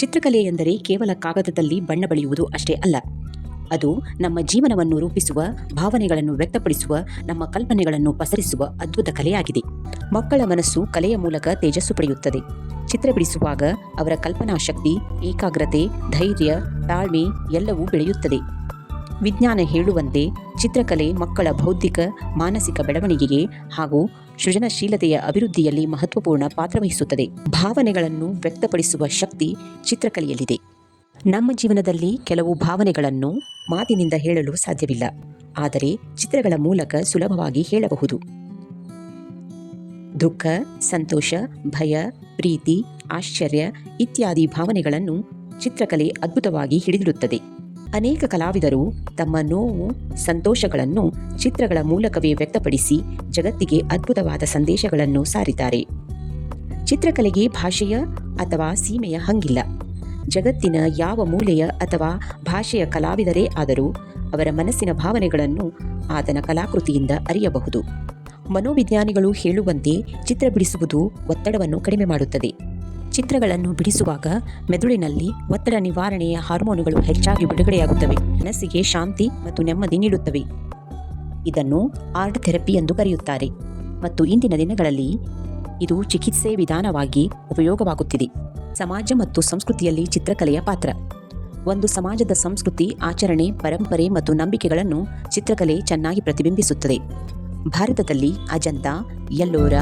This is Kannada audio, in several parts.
ಚಿತ್ರಕಲೆ ಎಂದರೆ ಕೇವಲ ಕಾಗದದಲ್ಲಿ ಬಣ್ಣ ಬಳಿಯುವುದು ಅಷ್ಟೇ ಅಲ್ಲ. ಅದು ನಮ್ಮ ಜೀವನವನ್ನು ರೂಪಿಸುವ, ಭಾವನೆಗಳನ್ನು ವ್ಯಕ್ತಪಡಿಸುವ, ನಮ್ಮ ಕಲ್ಪನೆಗಳನ್ನು ಪಸರಿಸುವ ಅದ್ಭುತ ಕಲೆಯಾಗಿದೆ. ಮಕ್ಕಳ ಮನಸ್ಸು ಕಲೆಯ ಮೂಲಕ ತೇಜಸ್ಸು ಪಡೆಯುತ್ತದೆ. ಚಿತ್ರ ಬಿಡಿಸುವಾಗ ಅವರ ಕಲ್ಪನಾ ಶಕ್ತಿ ಏಕಾಗ್ರತೆ, ಧೈರ್ಯ, ತಾಳ್ಮೆ ಎಲ್ಲವೂ ಬೆಳೆಯುತ್ತದೆ. ವಿಜ್ಞಾನ ಹೇಳುವಂತೆ ಚಿತ್ರಕಲೆ ಮಕ್ಕಳ ಬೌದ್ಧಿಕ, ಮಾನಸಿಕ ಬೆಳವಣಿಗೆಗೆ ಹಾಗೂ ಸೃಜನಶೀಲತೆಯ ಅಭಿವೃದ್ಧಿಯಲ್ಲಿ ಮಹತ್ವಪೂರ್ಣ ಪಾತ್ರವಹಿಸುತ್ತದೆ ಭಾವನೆಗಳನ್ನು ವ್ಯಕ್ತಪಡಿಸುವ ಶಕ್ತಿ ಚಿತ್ರಕಲೆಯಲ್ಲಿದೆ. ನಮ್ಮ ಜೀವನದಲ್ಲಿ ಕೆಲವು ಭಾವನೆಗಳನ್ನು ಮಾತಿನಿಂದ ಹೇಳಲು ಸಾಧ್ಯವಿಲ್ಲ. ಆದರೆ ಚಿತ್ರಗಳ ಮೂಲಕ ಸುಲಭವಾಗಿ ಹೇಳಬಹುದು. ದುಃಖ, ಸಂತೋಷ, ಭಯ, ಪ್ರೀತಿ, ಆಶ್ಚರ್ಯ ಇತ್ಯಾದಿ ಭಾವನೆಗಳನ್ನು ಚಿತ್ರಕಲೆ ಅದ್ಭುತವಾಗಿ ಹಿಡಿದಿಡುತ್ತದೆ. ಅನೇಕ ಕಲಾವಿದರು ತಮ್ಮ ನೋವು, ಸಂತೋಷಗಳನ್ನು ಚಿತ್ರಗಳ ಮೂಲಕವೇ ವ್ಯಕ್ತಪಡಿಸಿ ಜಗತ್ತಿಗೆ ಅದ್ಭುತವಾದ ಸಂದೇಶಗಳನ್ನು ಸಾರಿದ್ದಾರೆ. ಚಿತ್ರಕಲೆಗೆ ಭಾಷೆಯ ಅಥವಾ ಸೀಮೆಯ ಹಂಗಿಲ್ಲ. ಜಗತ್ತಿನ ಯಾವ ಮೂಲೆಯ ಅಥವಾ ಭಾಷೆಯ ಕಲಾವಿದರೇ ಆದರೂ ಅವರ ಮನಸ್ಸಿನ ಭಾವನೆಗಳನ್ನು ಆತನ ಕಲಾಕೃತಿಯಿಂದ ಅರಿಯಬಹುದು. ಮನೋವಿಜ್ಞಾನಿಗಳು ಹೇಳುವಂತೆ ಚಿತ್ರ ಬಿಡಿಸುವುದು ಒತ್ತಡವನ್ನು ಕಡಿಮೆ ಮಾಡುತ್ತದೆ. ಚಿತ್ರಗಳನ್ನು ಬಿಡಿಸುವಾಗ ಮೆದುಳಿನಲ್ಲಿ ಒತ್ತಡ ನಿವಾರಣೆಯ ಹಾರ್ಮೋನುಗಳು ಹೆಚ್ಚಾಗಿ ಬಿಡುಗಡೆಯಾಗುತ್ತವೆ. ಮನಸ್ಸಿಗೆ ಶಾಂತಿ ಮತ್ತು ನೆಮ್ಮದಿ ನೀಡುತ್ತವೆ. ಇದನ್ನು ಆರ್ಟ್ ಥೆರಪಿ ಎಂದು ಕರೆಯುತ್ತಾರೆ. ಮತ್ತು ಇಂದಿನ ದಿನಗಳಲ್ಲಿ ಇದು ಚಿಕಿತ್ಸೆ ವಿಧಾನವಾಗಿ ಉಪಯೋಗವಾಗುತ್ತಿದೆ. ಸಮಾಜ ಮತ್ತು ಸಂಸ್ಕೃತಿಯಲ್ಲಿ ಚಿತ್ರಕಲೆಯ ಪಾತ್ರ. ಒಂದು ಸಮಾಜದ ಸಂಸ್ಕೃತಿ, ಆಚರಣೆ, ಪರಂಪರೆ ಮತ್ತು ನಂಬಿಕೆಗಳನ್ನು ಚಿತ್ರಕಲೆ ಚೆನ್ನಾಗಿ ಪ್ರತಿಬಿಂಬಿಸುತ್ತದೆ. ಭಾರತದಲ್ಲಿ ಅಜಂತ ಎಲ್ಲೋರ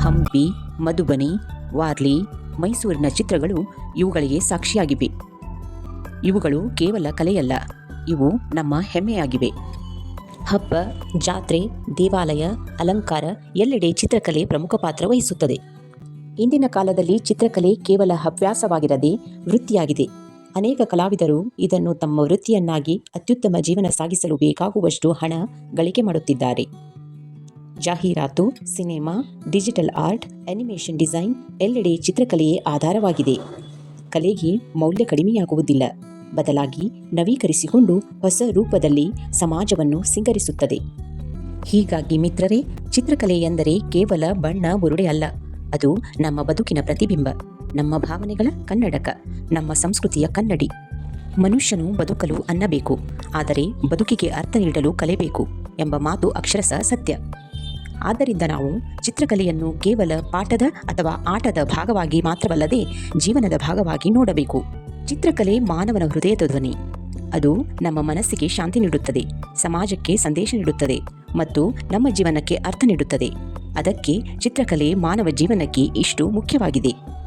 ಹಂಪಿ, ಮಧುಬನಿ ವಾರ್ಲಿ ಮೈಸೂರಿನ ಚಿತ್ರಗಳು ಇವುಗಳಿಗೆ ಸಾಕ್ಷಿಯಾಗಿವೆ. ಇವುಗಳು ಕೇವಲ ಕಲೆಯಲ್ಲ, ಇವು ನಮ್ಮ ಹೆಮ್ಮೆಯಾಗಿವೆ. ಹಬ್ಬ, ಜಾತ್ರೆ, ದೇವಾಲಯ, ಅಲಂಕಾರ ಎಲ್ಲೆಡೆ ಚಿತ್ರಕಲೆ ಪ್ರಮುಖ ಪಾತ್ರ ವಹಿಸುತ್ತದೆ. ಇಂದಿನ ಕಾಲದಲ್ಲಿ ಚಿತ್ರಕಲೆ ಕೇವಲ ಹವ್ಯಾಸವಾಗಿರದೆ ವೃತ್ತಿಯಾಗಿದೆ. ಅನೇಕ ಕಲಾವಿದರು ಇದನ್ನು ತಮ್ಮ ವೃತ್ತಿಯನ್ನಾಗಿ ಅತ್ಯುತ್ತಮ ಜೀವನ ಸಾಗಿಸಲು ಬೇಕಾಗುವಷ್ಟು ಹಣ ಗಳಿಕೆ ಮಾಡುತ್ತಿದ್ದಾರೆ. ಜಾಹೀರಾತು, cinema, digital art, animation design ಎಲ್ಲೆಡೆ ಚಿತ್ರಕಲೆಯೇ ಆಧಾರವಾಗಿದೆ. ಕಲೆಗೆ ಮೌಲ್ಯ ಕಡಿಮೆಯಾಗುವುದಿಲ್ಲ. ಬದಲಾಗಿ ನವೀಕರಿಸಿಕೊಂಡು ಹೊಸ ರೂಪದಲ್ಲಿ ಸಮಾಜವನ್ನು ಸಿಂಗರಿಸುತ್ತದೆ. ಹೀಗಾಗಿ ಮಿತ್ರರೇ, ಚಿತ್ರಕಲೆ ಎಂದರೆ ಕೇವಲ ಬಣ್ಣ ಬುರುಡೆ ಅಲ್ಲ. ಅದು ನಮ್ಮ ಬದುಕಿನ ಪ್ರತಿಬಿಂಬ. ನಮ್ಮ ಭಾವನೆಗಳ ಕನ್ನಡಕ. ನಮ್ಮ ಸಂಸ್ಕೃತಿಯ ಕನ್ನಡಿ. ಮನುಷ್ಯನು ಬದುಕಲು ಅನ್ನಬೇಕು. ಆದರೆ ಬದುಕಿಗೆ ಅರ್ಥ ನೀಡಲು ಕಲೆಬೇಕು ಎಂಬ ಮಾತು ಅಕ್ಷರಶಃ ಸತ್ಯ. ಆದ್ದರಿಂದ ನಾವು ಚಿತ್ರಕಲೆಯನ್ನು ಕೇವಲ ಪಾಠದ ಅಥವಾ ಆಟದ ಭಾಗವಾಗಿ ಮಾತ್ರವಲ್ಲದೆ ಜೀವನದ ಭಾಗವಾಗಿ ನೋಡಬೇಕು. ಚಿತ್ರಕಲೆ ಮಾನವನ ಹೃದಯದ ಧ್ವನಿ. ಅದು ನಮ್ಮ ಮನಸ್ಸಿಗೆ ಶಾಂತಿ ನೀಡುತ್ತದೆ, ಸಮಾಜಕ್ಕೆ ಸಂದೇಶ ನೀಡುತ್ತದೆ ಮತ್ತು ನಮ್ಮ ಜೀವನಕ್ಕೆ ಅರ್ಥ ನೀಡುತ್ತದೆ. ಅದಕ್ಕೆ ಚಿತ್ರಕಲೆ ಮಾನವ ಜೀವನಕ್ಕೆ ಇಷ್ಟು ಮುಖ್ಯವಾಗಿದೆ.